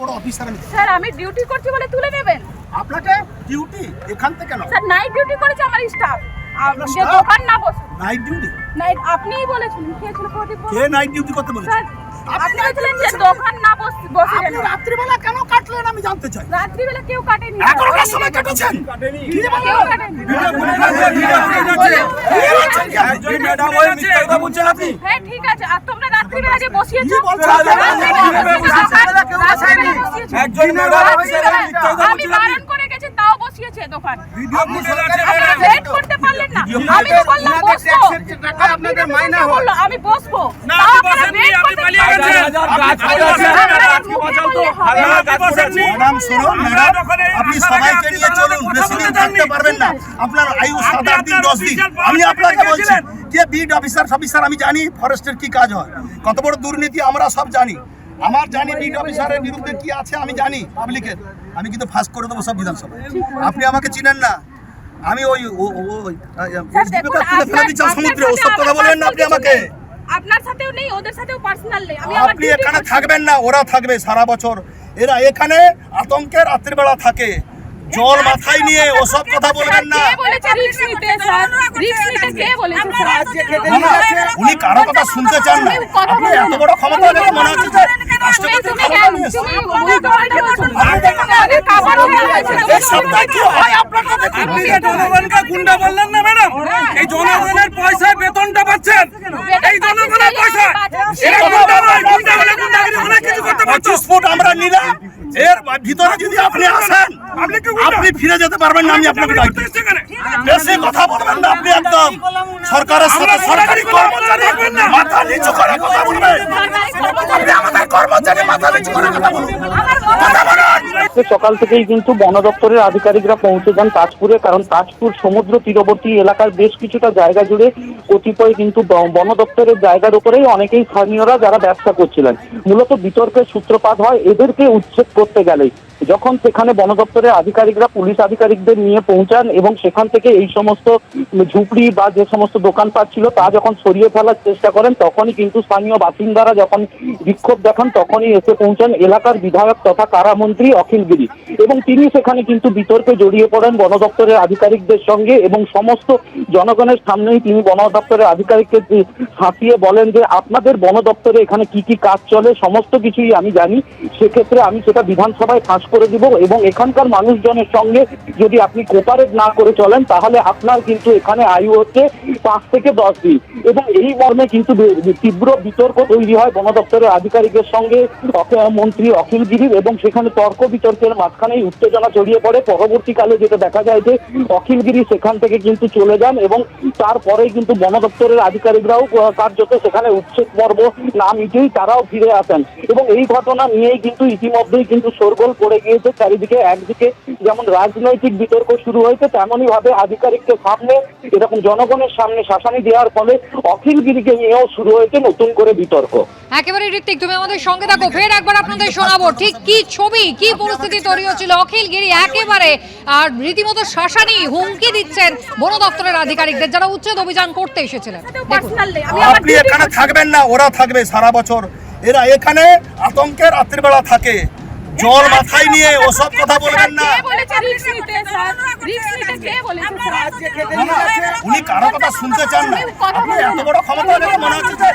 বড় অফিসার আমি। স্যার আমি ডিউটি করছি বলে তুলে নেবেন? আপনাকে ডিউটি এখান থেকে কেন স্যার নাইট ডিউটি করেছে আমার স্টাফ আপনার যে দোকান না বসে। নাইট ডিউটি নাইট আপনিই বলেছিলেন কে ছিল প্রদীপ কে নাইট ডিউটি করতে বলেছে? স্যার আপনি বলেছিলেন যে দোকান না বসে বসে আপনি রাত্রিবেলা কেন কাটলেন আমি জানতে চাই। রাত্রিবেলা কেউ কাটেনি। এগারোটার সময় কেটেছেন? কাটেনি। একজন ম্যাডাম হয়ে মিথ্যা কথা বলছেন আপনি হ্যাঁ ঠিক আছে আর তোমরা রাত্রিবেলা যে বসিয়েছো কি বলছো? রাত্রিবেলা কেউ বসায়নি। একজন ম্যাডাম মিথ্যা কথা বলছেন আপনি। বারণ করে গেছি তাও বসিয়েছে দোকান করতে পারলেন না। আমি তো বললাম বসবো। আপনাদের মাইনা। আমি বসবো। না, আপনি পালিয়ে গেছেন। আপনি শুনুন ম্যাডাম আপনি সবাইকে নিয়ে চলুন। বেশি দিন থাকতে পারবেন না। আপনার আয়ু সাত আট দিন দশ দিন আমি আপনাকে বলছি যে বিড অফিসার অফিসার আমি জানি ফরেস্টের কি কাজ হয়। কত বড় দুর্নীতি আমরা সব জানি। আমার জানি বিড অফিসারের বিরুদ্ধে কি আছে আমি জানি পাবলিকের। আমি কিন্তু ফাঁস করে দেবো সব বিধানসভায়। আপনি আমাকে চিনেন না। আমি ওই সমুদ্রে ওসব কথা বলবেন না আপনি আমাকে আপনার সাথেও নেই ওদের সাথেও পার্সোনাল নেই। আমি আপনি এখানে থাকবেন না ওরা থাকবে সারা বছর। এরা এখানে আতঙ্কে রাত্রিবেলা থাকে। জল মাথায় নিয়ে ওসব কথা বলবেন না। উনি কারও কথা শুনতে চান না। আপনি এত বড় ক্ষমতা মনে হচ্ছে যে রাষ্ট্রপতির তুমি ক্ষমতা কেন- নিয়ে এসেছেন। তুমি উল্টো পাল্টা বলছো। অনেক কাবার হয়ে গেছে। এই সপ্তাহে কি হয় আপনাকে দেখুন আপনি জনগণকে গুন্ডা বললেন না ম্যাডাম? এই জনগণের পয়সায় বেতনটা পাচ্ছেন। এই জনগণের পয়সা এরা গুন্ডা নয় গুন্ডা হলে গুন্ডাগিরি অনেক কিছু করতে পঁচিশ ফুট আমরা নিলাম। এর ভিতরে যদি আপনি আসেন আপনি? ফিরে যেতে পারবেন না আমি আপনাকে এখানে? বেশি কথা বলবেন না আপনি একদম সরকারের সাথে সরকারি কর্মচারী। মাথা নিচু করে কথা বলবেন। আপনি আমাদের কর্মচারী মাথা নিচু করে কথা আজকে সকাল থেকেই কিন্তু বন দপ্তরের আধিকারিকরা পৌঁছে যান তাজপুরে, কারণ তাজপুর সমুদ্র তীরবর্তী এলাকার বেশ কিছুটা জায়গা জুড়ে কতিপয় কিন্তু বন দপ্তরের জায়গার উপরেই অনেকেই স্থানীয়রা যারা ব্যবসা করছিলেন। মূলত বিতর্কের সূত্রপাত হয়, এদেরকে উচ্ছেদ করতে গেলেই। যখন সেখানে বন দপ্তরের আধিকারিকরা, পুলিশ আধিকারিকদের নিয়ে পৌঁছান এবং সেখান থেকে এই সমস্ত ঝুপড়ি বা যে সমস্ত দোকানপাট ছিল, তা যখন সরিয়ে ফেলার চেষ্টা করেন, তখনই কিন্তু স্থানীয় বাসিন্দারা যখন বিক্ষোভ দেখান, তখনই এসে পৌঁছান। এলাকার বিধায়ক তথা কারামন্ত্রী অখিল গিরি। এবং তিনি সেখানে কিন্তু বিতর্কে জড়িয়ে পড়েন বন দপ্তরের আধিকারিকদের সঙ্গে এবং সমস্ত জনগণের সামনেই তিনি বন দপ্তরের আধিকারিককে হাসিয়ে বলেন যে, আপনাদের বন দপ্তরে এখানে কি কি কাজ চলে? সমস্ত কিছুই আমি জানি। সেক্ষেত্রে আমি সেটা বিধানসভায় ফাঁস করে দিব এবং এখানকার মানুষজনের সঙ্গে যদি আপনি কোপারেট না করে চলেন, তাহলে আপনার কিন্তু এখানে আয়ু হচ্ছে পাঁচ থেকে দশ দিন। এবং এই মর্মে কিন্তু তীব্র বিতর্ক তৈরি হয় বন দপ্তরের আধিকারিকের সঙ্গে মন্ত্রী অখিল গিরির এবং সেখানে তর্ক বিতর্কের মাঝখানেই উত্তেজনা ছড়িয়ে পড়ে। পরবর্তীকালে যেটা দেখা যায় যে অখিল গিরি সেখান থেকে কিন্তু চলে যান এবং তারপরেই কিন্তু বন দপ্তরের আধিকারিকরাও কার্যত সেখানে উচ্ছেদ পর্ব না মিটেই তারাও ফিরে আসেন। এবং এই ঘটনা নিয়েই কিন্তু ইতিমধ্যেই কিন্তু শোরগোল পড়ে গিয়েছে চারিদিকে। একদিকে যেমন রাজনৈতিক বিতর্ক শুরু হয়েছে তেমনই ভাবে আধিকারিককে সামনে, এরকম জনগণের সামনে শাসানি দেওয়ার ফলে অখিলগিরিকে নিয়েও শুরু হয়েছে নতুন করে বিতর্ক। একেবারে ঋত্বিক, তুমি আমাদের সঙ্গে থাকো। ফের একবার আপনাদের শোনাবো। ঠিক কি ছবি? কি পরিস্থিতি তৈরি হচ্ছিল? অখিল গিরি একেবারে আর রীতিমতো শাসানি হুমকি দিচ্ছেন বন দপ্তরের আধিকারিকদের যারা উচ্ছেদ অভিযান করতে এসেছিলেন। আপনি এখানে থাকবেন না ওরা থাকবে সারা বছর। এরা এখানে আতঙ্কে রাত্রিবেলা থাকে। জল মাথায় নিয়ে ওসব কথা বলবেন না, উনি কারও কথা শুনতে চান না। আপনি এত বড় ক্ষমতা মনে হচ্ছে